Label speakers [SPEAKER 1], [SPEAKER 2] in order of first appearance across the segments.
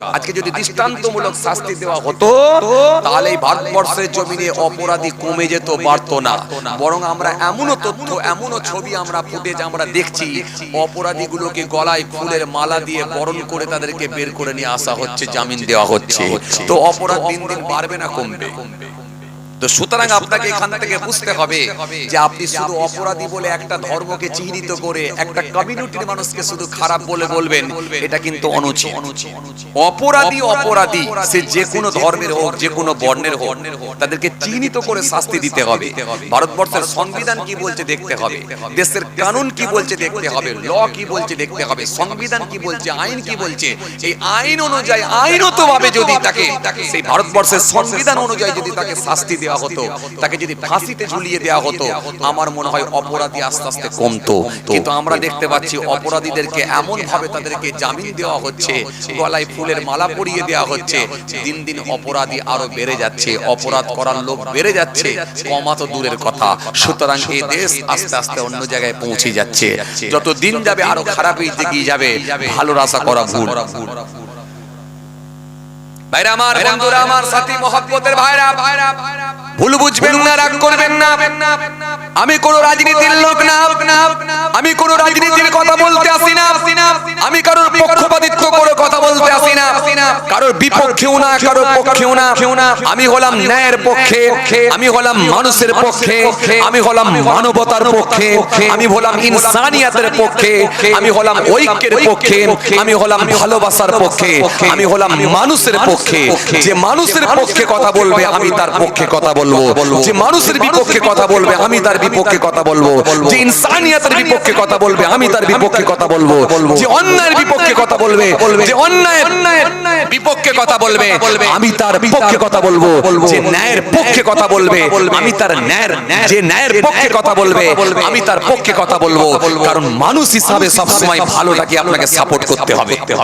[SPEAKER 1] আজকে যদি দৃষ্টান্তমূলক শাস্তি দেওয়া হতো তাহলে ভারতবর্ষের জমিনে অপরাধী কমে যেত বাড়তো না। বরং আমরা এমনও তথ্য এমনও ছবি আমরা ফুটেজ আমরা দেখছি। অপরাধীগুলোকে গলায় ফুলের মালা দিয়ে বরণ করে তাদেরকে বের করে নিয়ে আসা হচ্ছে জামিন দেওয়া হচ্ছে। তো অপরাধ দিন দিন বাড়বে না কমবে। তো সুতরাং আপনাকে এখান থেকে বুঝতে হবে যে আপনি শুধু অপরাধী বলে একটা ধর্মকে চিহ্নিত করে একটা কমিউনিটির মানুষকে শুধু খারাপ বলে বলবেন এটা কিন্তু অনুচিত। অপরাধী অপরাধী সে যে কোনো ধর্মের হোক যে কোনো বর্ণের হোক তাদেরকে চিহ্নিত করে শাস্তি দিতে হবে। ভারতবর্ষের সংবিধান কি বলছে দেখতে হবে? দেশের কানুন কি বলছে দেখতে হবে? ল কি বলছে দেখতে হবে? সংবিধান কি বলছে? আইন কি বলছে? এই আইন অনুযায়ী আইনত ভাবে যদি তাকে সেই ভারতবর্ষের সংবিধান অনুযায়ী যদি তাকে শাস্তি দেওয়া হতো তাকে যদি ফাঁসিতে ঝুলিয়ে দেওয়া হতো আমার মনে হয় অপরাধী আস্তে আস্তে কমতো। কিন্তু আমরা দেখতে পাচ্ছি অপরাধীদেরকে এমন ভাবে তাদেরকে জামিন দেওয়া হচ্ছে গলায় ফুলের মালা পরিয়ে দেওয়া হচ্ছে। দিন দিন অপরাধী আরও বেড়ে যাচ্ছে অপরাধ করার লোক বেড়ে যাচ্ছে কমা তো দূরের কথা। সুতরাং এই দেশ আস্তে আস্তে অন্য জায়গায় পৌঁছে যাচ্ছে। যত দিন যাবে আরও খারাপই দিকে যাবে ভালোর আশা করা ভুল। ভাইরা আমার বন্ধুরা আমার সাথী মহব্বতের ভাইরা ভাইরা ভুল বুঝবেন না রাগ করবেন না। আমি কোন রাজনীতির লোক না। আমি কোন রাজনীতির কথা বলতে আসি না। আমি কারোর পক্ষপাতিত্ব করে কথা বলতে আসি না। কারোর বিপক্ষেও না, কারোর পক্ষেও না। আমি হলাম ন্যায়ের পক্ষে। আমি হলাম মানুষের পক্ষে। আমি হলাম মানবতার পক্ষে। আমি হলাম ইনসানিয়াতের পক্ষে। আমি হলাম ঐক্যের পক্ষে। আমি হলাম ভালোবাসার পক্ষে। আমি হলাম মানুষের পক্ষে। যে মানুষের পক্ষে কথা বলবে, আমি তার পক্ষে কথা বলব। যে মানুষের বিপক্ষে কথা বলবে, আমি তার বিপক্ষে কথা বলব। যে ইনসানিয়াতের বিপক্ষে কথা বলবে আমি তার বিপক্ষে কথা বলব। যে অন্যায়ের বিপক্ষে কথা বলবে। যে অন্যায়ের বিপক্ষে কথা বলবে। আমি তার বিপক্ষে কথা বলব। যে ন্যায়ের পক্ষে কথা বলবে। আমি তার ন্যায়ের যে ন্যায়ের পক্ষে কথা বলবে আমি তার পক্ষে কথা বলব। কারণ মানুষ হিসাবে সবসময় ভালোটাকে আপনাকে সাপোর্ট করতে হবে। কি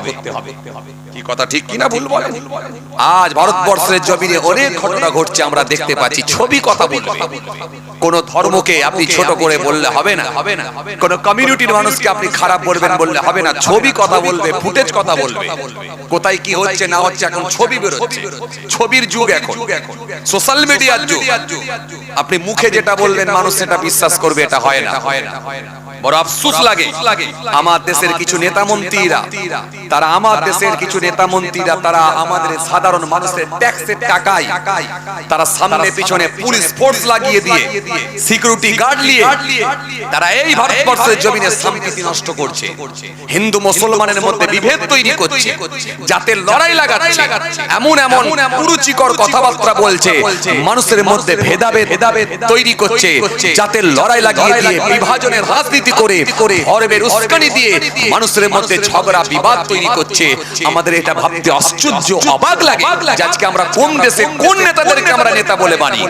[SPEAKER 1] কথা ঠিক কিনা ভুল বলেন? আজ ভারতবর্ষের জমিনে অনেক ঘটনা ঘটছে, আমরা দেখতে পাচ্ছি, ছবি কথা বলবে। কোন ধর্মকে আপনি ছোট করে বললে হবে না। হবে না কোন কমিউনিটির মানুষকে আপনি খারাপ বলবেন বললে হবে না। ছবি কথা বলবে ফুটেজ কথা বলবে। কোথায় কি হচ্ছে, না হচ্ছে, এখন ছবি বেরোচ্ছে। ছবির যুগ এখন। সোশ্যাল মিডিয়ার যুগ। আপনি মুখে যেটা বললেন মানুষ সেটা বিশ্বাস করবে, এটা হয় না হয় না হয় না। বড় আফসোস লাগে। আমার দেশের কিছু নেতা মন্ত্রীরা তারা আমার দেশের কিছু নেতা মন্ত্রীরা তারা আমাদের সাধারণ মানুষের ট্যাক্সের টাকায় তারা সামনে পিছনে পুলিশ ফোর্স লাগিয়ে দিয়ে সিকিউরিটি গার্ড নিয়ে তারা এই ভারতবর্ষের জমিনে শান্তি নষ্ট করছে। হিন্দু মুসলমানের মধ্যে বিভেদ তৈরি করছে। যাতে লড়াই লাগাচ্ছে। এমন এমন কুরুচিকর কথাবার্তা বলছে। মানুষের মধ্যে ভেদাভেদ ভেদাভেদ তৈরি করছে। যাতে লড়াই লাগিয়ে দিয়ে বিভাজনের রাজনীতি করে ধর্মের উস্কানি দিয়ে মানুষের মধ্যে ঝগড়া বিবাদ তৈরি করছে। আমাদের এটা ভাবতে আশ্চর্য অবাক লাগে। আজকে আমরা কোন দেশে কোন নেতাদেরকে আমরা নেতা বলে মানি?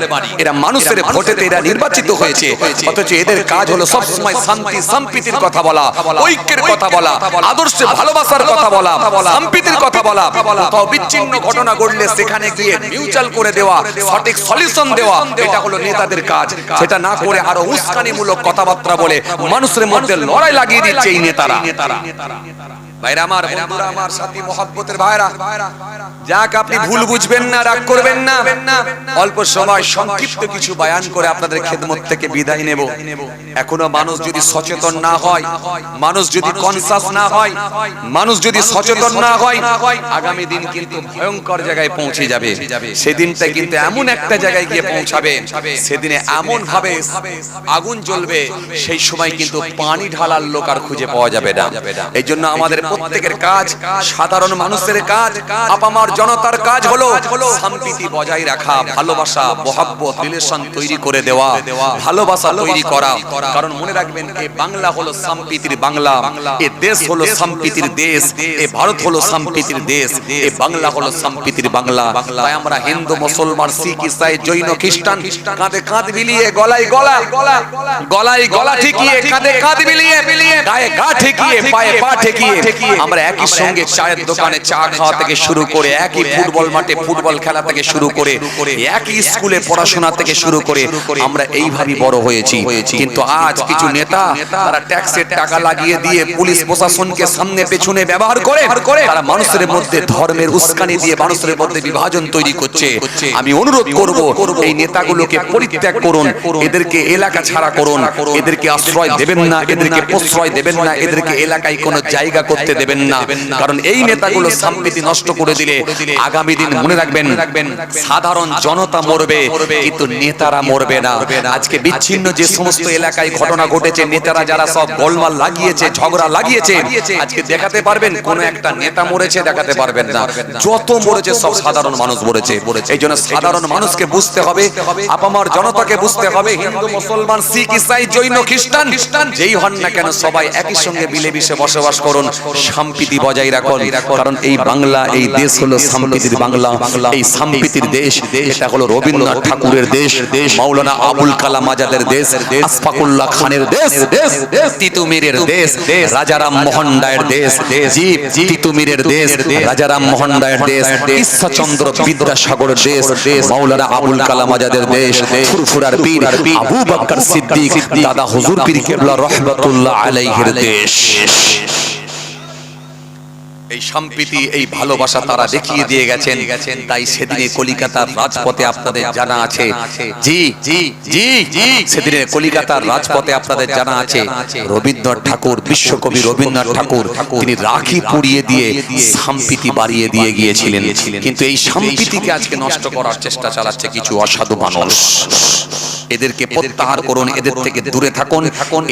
[SPEAKER 1] এরা মানুষের ভোটেতে এরা নির্বাচিত হয়েছে। অথচ এদের কাজ হলো সবসময় শান্তি সম্প্রীতির কথা বলা ঐক্যের কথা বলা আদর্শে ভালোবাসার কথা বলা সম্প্রীতির কথা বলা কোথাও বিচ্ছিন্ন ঘটনা ঘটলে সেখানে গিয়ে মিউচুয়াল করে দেওয়া সঠিক সলিউশন দেওয়া এটা হলো নেতাদের কাজ। সেটা না করে আরও উস্কানিমূলক কথাবার্তা বলে মানুষের মধ্যে লড়াই লাগিয়ে দিচ্ছে এই নেতারা। ভাইরা আমার বন্ধুরা আমার সাথী মহব্বতের ভাইরা যাক আপনি ভুল বুঝবেন না রাগ করবেন না। অল্প সময় সংক্ষিপ্ত কিছু বয়ান করে আপনাদের খেদমত থেকে বিদায় নেব। এখনও মানুষ যদি সচেতন না হয় মানুষ যদি কনসাস না হয় মানুষ যদি সচেতন না হয় আগামী দিন কিন্তু ভয়ঙ্কর জায়গায় পৌঁছে যাবে। সেদিনটা কিন্তু এমন একটা জায়গায় গিয়ে পৌঁছাবে। সেদিনে এমন ভাবে আগুন জ্বলবে। সেই সময় কিন্তু পানি ঢালার লোক আর খুঁজে পাওয়া যাবে না এই জন্য আমাদের প্রত্যেকের কাজ সাধারণ মানুষের কাজ আপামার জনতার কাজ হলো শান্তি বজায় রাখা ভালোবাসা মহাব্বত রিলেশন তৈরি করে দেওয়া। ভালোবাসা তৈরি করা। কারণ মনে রাখবেন এই বাংলা হলো সম্প্রীতির বাংলা। এ দেশ হলো সম্প্রীতির দেশ। এ ভারত হলো সম্প্রীতির দেশ। এ বাংলা হলো সম্প্রীতির বাংলা। তাই আমরা হিন্দু মুসলমান শিখ ইসাই জৈন খ্রিস্টান কাঁধে কাঁধ মিলিয়ে গলায় গলা গলায় গলা ঠেকিয়ে কাঁধে কাঁধ মিলিয়ে গায়ে গা ঠেকিয়ে পায়ে পা ঠেকিয়ে আমরা একই সঙ্গে চায়ের দোকানে চা খাওয়া থেকে শুরু করে একই ফুটবল মাঠে ফুটবল খেলা থেকে শুরু করে একই স্কুলে পড়াশোনা থেকে শুরু করে আমরা এইভাবেই বড় হয়েছি। কিন্তু আজ কিছু নেতা তারা ট্যাক্সের টাকা লাগিয়ে দিয়ে পুলিশ প্রশাসনকে সামনে পেছনে ব্যবহার করে তারা মানুষের মধ্যে ধর্মের উস্কানি দিয়ে মানুষের মধ্যে বিভাজন তৈরি করছে। আমি অনুরোধ করব এই নেতাগুলোকে পরিত্যাগ করুন এদেরকে এলাকা ছাড়া করুন। এদেরকে আশ্রয় দেবেন না এদেরকে প্রশ্রয় দেবেন না এদেরকে এলাকায় কোনো জায়গা করতে দেবেন না। কারণ এই নেতাগুলো সম্প্রীতি নষ্ট করে দিলে আগামী দিন মনে রাখবেন সাধারণ জনতা মরবে কিন্তু নেতারা মরবে না। আজকে বিচ্ছিন্ন যে সমস্ত এলাকায় ঘটনা ঘটেছে নেতারা যারা সব গোলমাল লাগিয়েছে ঝগড়া লাগিয়েছে আজকে দেখাতে পারবেন কোন একটা নেতা মরেছে দেখাতে পারবেন না। যত মরেছে সব সাধারণ মানুষ মরেছে। এই জন্য সাধারণ মানুষকে বুঝতে হবে আপামার জনতাকে বুঝতে হবে হিন্দু মুসলমান শিখ ইসাই জৈন খ্রিস্টান যেই হন না কেন সবাই একই সঙ্গে মিলেমিশে বসবাস করুন সম্প্রীতি বজায় রাখুন। কারণ এই বাংলা এই দেশ হলো সম্প্রীতির বাংলা। এই সম্প্রীতির দেশ এটা হলো রবীন্দ্রনাথ ঠাকুরের দেশ দেশ মাওলানা আবুল কালাম আজাদের দেশ আশফাকুল্লাহ খানের দেশ দেশ তিতুমিরের দেশ দেশ রাজারাম মোহন রায়ের দেশ জীব তিতুমিরের দেশ রাজারাম মোহন রায়ের দেশ ঈশ্বরচন্দ্র বিদ্যাসাগরের দেশ দেশ মাওলানা আবুল কালাম আজাদের দেশ ফুরফুরার পীর আবু বকর সিদ্দিক দাদা হুজুর পীর কেবলা রহমাতুল্লাহ আলাইহির দেশ। এই সম্প্রীতি এই ভালোবাসা তারা দেখিয়ে দিয়ে গেছেন তাই সেদিনে কলিকাতার রাজপথে আপনাদের জানা আছে। জি জি জি জি সেদিনে কলিকাতার রাজপথে আপনাদের জানা আছে। রবীন্দ্রনাথ ঠাকুর বিশ্বকবি রবীন্দ্রনাথ ঠাকুর তিনি রাখি পুড়িয়ে দিয়ে সম্প্রীতি বাড়িয়ে দিয়ে গিয়েছিলেন কিন্তু এই সম্প্রীতিকে আজকে নষ্ট করার চেষ্টা চালাচ্ছে কিছু অসাধু মানুষ। এদেরকে প্রত্যাহার করুন এদের থেকে দূরে থাকুন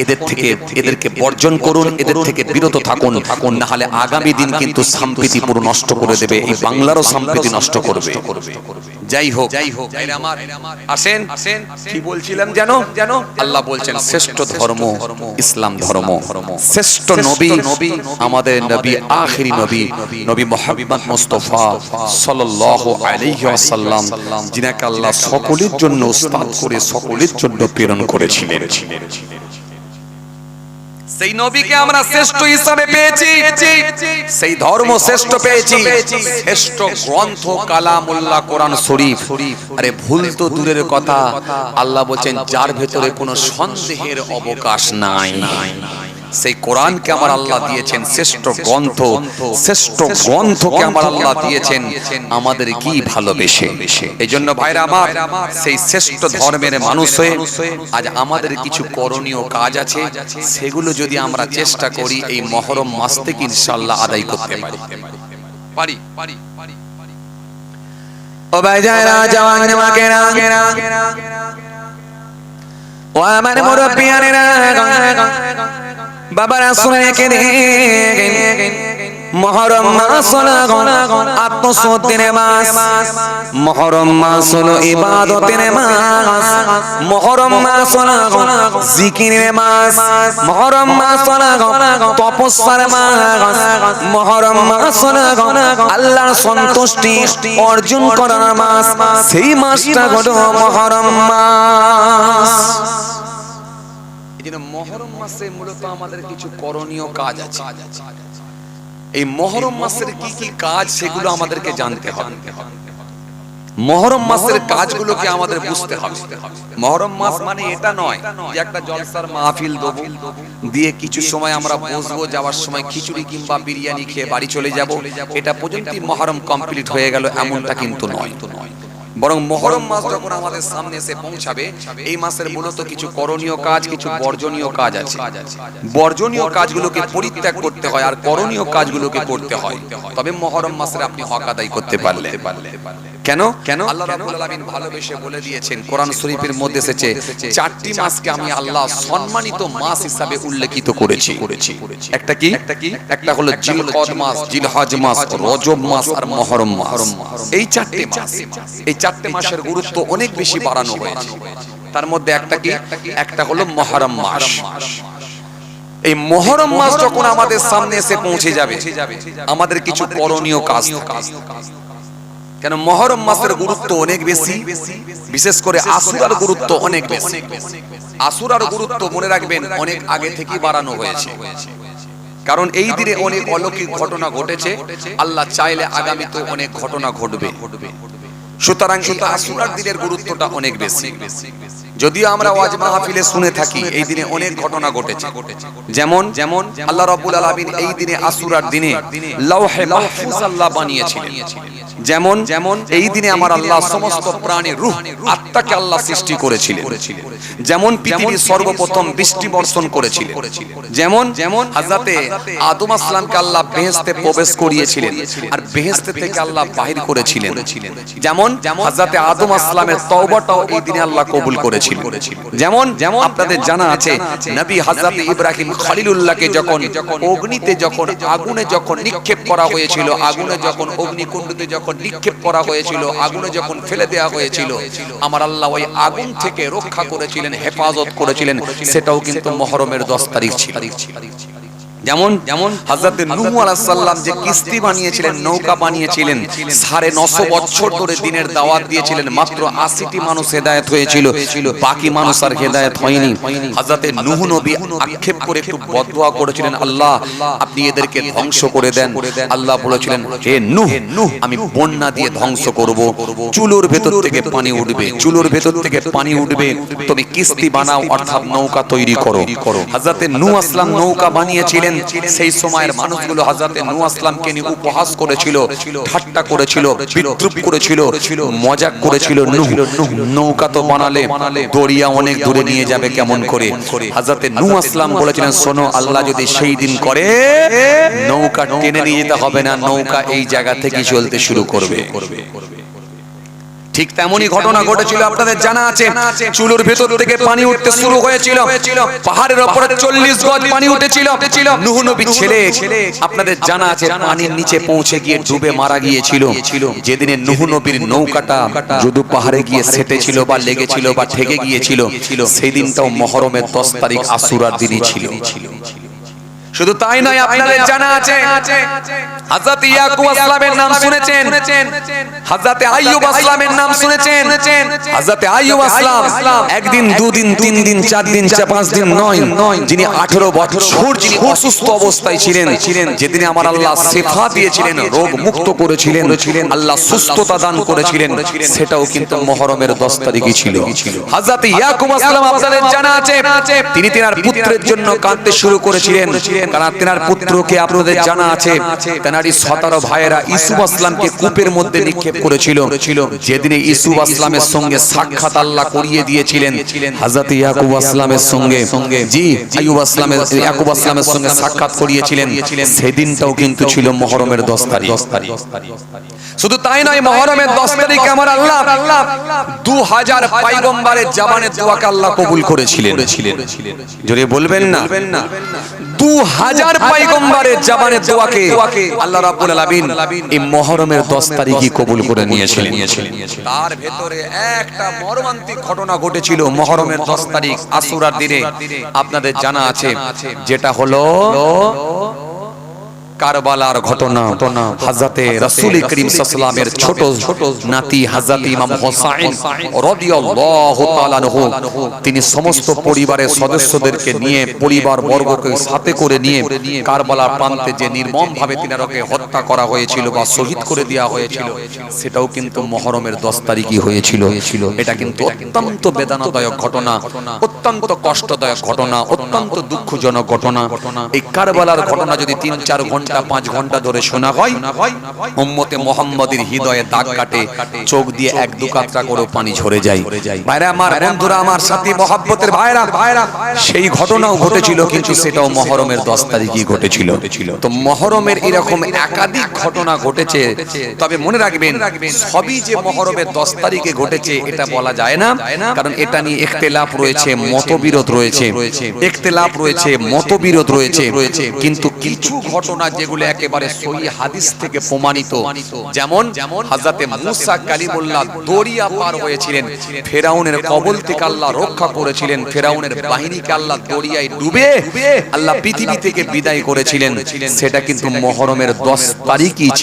[SPEAKER 1] এদের থেকে এদেরকে বর্জন করুন এদের থেকে বিরত থাকুন থাকুন না হলে আগামী দিন কিন্তু সম্প্রীতি পুরো নষ্ট করে দেবে এই বাংলারও সম্প্রীতি নষ্ট করবে। যাই হোক যাই হোক আমার আসেন আসেন কি বলছিলাম জানো জানো আল্লাহ বলছেন শ্রেষ্ঠ ধর্ম ইসলাম ধর্ম। শ্রেষ্ঠ নবী নবী আমাদের নবী আখিরি নবী নবী মোহাম্মদ মুস্তাফা সাল্লাল্লাহু আলাইহি ওয়াসাল্লাম। যিনাকে আল্লাহ সকলের জন্য উস্তাদ করে সকলের জন্য প্রেরণ করেছিলেন। সেই নবীকে আমরা শ্রেষ্ঠ হিসাবে পেয়েছি। সেই ধর্ম শ্রেষ্ঠ পেয়েছি। শ্রেষ্ঠ গ্রন্থ কালামুল্লাহ কোরআন শরীফ। আরে ভুল তো দূরের কথা। আল্লাহ বলছেন, যার ভেতরে কোনো সন্দেহের অবকাশ নাই। সেই কোরআনকে আমার আল্লাহ দিয়েছেন, শ্রেষ্ঠ গ্রন্থ, শ্রেষ্ঠ গ্রন্থকে আমার আল্লাহ দিয়েছেন, আমাদের কি ভালোবেসে? এই জন্য ভাইরা আমার, সেই শ্রেষ্ঠ ধর্মের মানুষ হয়ে আজ আমাদের কিছু করণীয় কাজ আছে, সেগুলো যদি আমরা চেষ্টা করি, এই মহরম মাস থেকে ইনশাল্লাহ আদায় করতে পারি। পারি পারি পারি
[SPEAKER 2] ও ভাইজারা জওয়ান মাকেরা ও আমার মুরব্বিয়ানেরা বাবারা শুনে কে মহরম মাস আত্মশুদ্ধির মাস। মহরম মাস হলো ইবাদতের মাস। মহরম মাস জিকিরের মাস। মহরম মাস তপস্যার মাস। মহরম মাস আল্লাহর সন্তুষ্টি অর্জন করার মাস। সেই মাসটা হলো মহরম মাস।
[SPEAKER 1] মহরম মাসে মূলত আমাদের কিছু করণীয় কাজ আছে। এই মহরম মাসের কি কি কাজ সেগুলো আমাদেরকে জানতে হবে। মহরম মাসের কাজগুলোকে আমাদের বুঝতে হবে। মহরম মাস মানে এটা নয় যে একটা জলসার মাহফিল দেবো, দিয়ে কিছু সময় আমরা বসবো, যাওয়ার সময় খিচুড়ি কিংবা বিরিয়ানি খেয়ে বাড়ি চলে যাব। এটা পর্যন্তই মহরম কমপ্লিট হয়ে গেল, এমনটা কিন্তু নয়। বরং মহরম মাস যখন আমাদের সামনে এসে পৌঁছাবে, এই মাসের মূলত কিছু করণীয় কাজ, কিছু বর্জনীয় কাজ আছে। বর্জনীয় কাজগুলোকে পরিত্যাগ করতে হয় আর করণীয় কাজগুলোকে করতে হয়। তবে মহরম মাসের আপনি হক আদায় করতে পারলে কেন? কেন? আল্লাহ রাব্বুল আলামিন ভালোবেসে বলে দিয়েছেন কোরআন শরীফের মধ্যে এসেছে চারটি মাসকে আমি আল্লাহ সম্মানিত মাস হিসাবে উল্লেখিত করেছি। একটা কি? একটা হলো জিলকদ মাস জিলহজ মাস রজব মাস আর মহরম মাস। এই চারটি মাস এই চারটি মাসের গুরুত্ব অনেক বেশি বাড়ানো হয়েছে। তার মধ্যে একটা কি? একটা হলো মহরম মাস। এই মহরম মাস যখন আমাদের সামনে এসে পৌঁছে যাবে আমাদের কিছু করণীয় কাজ। কেন মহরম মাসের গুরুত্ব অনেক বেশি, বিশেষ করে আসুরার গুরুত্ব অনেক বেশি। আসুরার গুরুত্ব মনে রাখবেন, অনেক আগে থেকে বাড়ানো হয়েছে। কারণ এই দিনে অনেক অলৌকিক ঘটনা ঘটেছে, আল্লাহ চাইলে আগামীতে অনেক ঘটনা ঘটবে। সুতরাং আশুরার দিনের গুরুত্বটা অনেক বেশি। যদিও আমরা ওয়াজ মাহফিলে শুনে থাকি এই দিনে অনেক ঘটনা ঘটেছে। যেমন যেমন আল্লাহ রাব্বুল আলামিন এই দিনে আশুরার দিনে লৌহে মাহফুজ আল্লাহ বানিয়েছিলেন। যেমন যেমন এই দিনে আমার আল্লাহ সমস্ত প্রাণীর রূহ আত্মাকে আল্লাহ সৃষ্টি করেছিলেন। যেমন পৃথিবীর সর্বপ্রথম বৃষ্টি বর্ষণ করেছিলেন। যেমন যেমন হাজরাতে আদম আসলামকে আল্লাহ বেহেশতে প্রবেশ করিয়েছিলেন। আর বেহেশতে থেকে আল্লাহ বাহির করেছিলেন। যেমন হাজরাতে আদম আসলামের তওবাটাও এই দিনে আল্লাহ কবুল করেছিলেন যেমন যেমন আপনাদের জানা আছে নবী হাজরত ইব্রাহিম খলিলুল্লাহকে যখন অগ্নিতে যখন আগুনে যখন নিক্ষেপ করা হয়েছিল আগুনে যখন অগ্নিকুণ্ডতে যখন নিক্ষেপ করা হয়েছিল আগুনে যখন ফেলে দেওয়া হয়েছিল আমার আল্লাহ ওই আগুন থেকে রক্ষা করেছিলেন হেফাজত করেছিলেন সেটাও কিন্তু মহরমের দশ তারিখ ছিল। যেমন যেমন হাজরত নূহ আলাইহিস সালাম যে কিস্তি বানিয়েছিলেন নৌকা বানিয়েছিলেন সাড়ে নশো বছর ধরে দিনের দাওয়াত দিয়েছিলেন মাত্র আশিটি মানুষ হেদায়েত হয়েছিল বাকি মানুষ আর হেদায়েত হয়নি। হাজরত নূহ নবী আক্ষেপ করে একটু বদদোয়া করেছিলেন আল্লাহ আপনি এদেরকে ধ্বংস করে দেন। আল্লাহ বলেছিলেন হে নূহ নূহ আমি বন্যা দিয়ে ধ্বংস করব। চুলোর ভেতর থেকে পানি উঠবে চুলোর ভেতর থেকে পানি উঠবে। তুমি কিস্তি বানাও অর্থাৎ নৌকা তৈরি করো হাজরত নূহ আসলাম নৌকা বানিয়েছিলেন সেই সময়ের মানুষগুলো হাজরতে নূহ আসলামকে নিয়ে উপহাস করেছিল ঠাট্টা করেছিল বিদ্রুপ করেছিল মজাক করেছিল নৌকা তো বানালে দরিয়া অনেক দূরে নিয়ে যাবে কেমন করে? হাজরতে নু আসলাম বলেছিলেন শোনো আল্লাহ যদি সেই দিন করে নৌকা টেনে নিয়ে যেতে হবে না নৌকা এই জায়গা থেকে চলতে শুরু করবে। করবে। ঠিক তেমনই ঘটনা ঘটেছিল আপনাদের জানা আছে। চুলোর ভেতর থেকে পানি উঠতে শুরু হয়েছিল। পাহাড়ের উপরে চল্লিশ গজ পানি উঠেছিল। নুহ নবীর ছেলে আপনাদের জানা আছে পানির নিচে পৌঁছে গিয়ে ডুবে মারা গিয়েছিল। যেদিনে নুহ নবীর নৌকাটা যদি পাহাড়ে গিয়ে সেটেছিল বা লেগেছিল বা ঠেকে গিয়েছিল সেই দিনটাও মহরমের দশ তারিখ আসুরার দিনই ছিল। শুধু তাই নয় আপনাদের জানা আছে। হযরত ইয়াকুব আসলামের নাম শুনেছেন। হযরত আইয়ুব আসলামের নাম শুনেছেন। হযরত আইয়ুব আসলাম একদিন দুদিন তিন দিন চার দিন চার পাঁচ দিন নয়। যিনি 18 বছর যিনি অসুস্থ অবস্থায় ছিলেন যেদিনে আমার আল্লাহ শিফা দিয়েছিলেন রোগ মুক্ত করেছিলেন আল্লাহ সুস্থতা দান করেছিলেন সেটাও কিন্তু মুহররমের 10 তারিখই ছিল। হযরত ইয়াকুব আসলাম আপনাদের জানা আছে। তিনি তিনার পুত্রের জন্য কাঁদতে শুরু করেছিলেন। তেনার পুত্রকে আপনাদের জানা আছে, তেনারই সতেরো ভাইয়েরা ইসুফ আসলামকে কূপের মধ্যে নিক্ষেপ করেছিল। যেদিনে ইসুফ আসলামের সঙ্গে সাক্ষাৎ আল্লাহ করিয়ে দিয়েছিলেন সেদিনটাও কিন্তু ছিল মুহররমের 10 তারিখ। শুধু তাই নয় মুহররমের 10 তারিখে আমার আল্লাহ 2000 পয়গম্বরের আল্লাহ কবুল করেছিলেন। জোরে বলবেন না? দু হাজার পাইগম্বারের দোয়াকে আল্লাহ রাব্বুল আলামিন এই মুহররমের 10 তারিখই কবুল করে নিয়েছিলেন। তার ভেতরে একটা মর্মান্তিক ঘটনা ঘটেছিল মুহররমের 10 তারিখ আসুরার দিনে। আপনাদের জানা আছে যেটা হলো কারবালার ঘটনা হাজরাতে রাসূল করিম সাল্লামের ছোট ছোট নাতি হাজরত ইমাম হোসাইন রাদিয়াল্লাহু তাআলা আনহু তিনি সমস্ত পরিবারের সদস্যদেরকে নিয়ে পরিবার বর্গকে সাথে করে নিয়ে কারবালার প্রান্তে যে নির্মম ভাবে তিনারকে হত্যা করা হয়েছিল বা শহীদ করে দেওয়া হয়েছিল সেটাও কিন্তু মুহররমের 10 তারিখই হয়েছিল। এটা কিন্তু অত্যন্ত বেদনাদায়ক ঘটনা অত্যন্ত কষ্টদায়ক ঘটনা অত্যন্ত দুঃখজনক ঘটনা। এই কারবালার ঘটনা যদি তিন চার ঘণ্টা পাঁচ ঘণ্টা ধরে শোনা হয়। উম্মতে মোহাম্মদের হৃদয়ে দাগ কাটে, চোখ দিয়ে এক দু কাতরা করে পানি ঝরে যায়। ভাইরা আমার, বন্ধুরা আমার সাথে, মহাব্বতের ভাইরা ভাইরা, সেই ঘটনাও ঘটেছিল, কিন্তু সেটাও মহরমের দশ তারিখই ঘটেছিল। তো মহরমের এরকম একাধিক ঘটনা ঘটেছে, তবে মনে রাখবেন, সবই যে মহরমের দশ তারিখে ঘটেছে, এটা বলা যায় না, কারণ এটা নিয়ে একতেলাপ রয়েছে, মতবিরোধ রয়েছে। একতেলাপ রয়েছে, মতবিরোধ রয়েছে। কিন্তু কিছু ঘটনা যেগুলো একেবারে সহি হাদিস থেকে প্রমাণিত। যেমন হযরতে মুসা কালিমুল্লাহ দরিয়া পার হয়েছিলেন। ফেরাউনের কবল থেকে আল্লাহ রক্ষা করেছিলেন। ফেরাউনের বাহিনীকে আল্লাহ দরিয়ায় ডুবে। আল্লাহ পৃথিবী থেকে বিদায় করেছিলেন। সেটা কিন্তু মহরমের 10 তারিখই ছিল।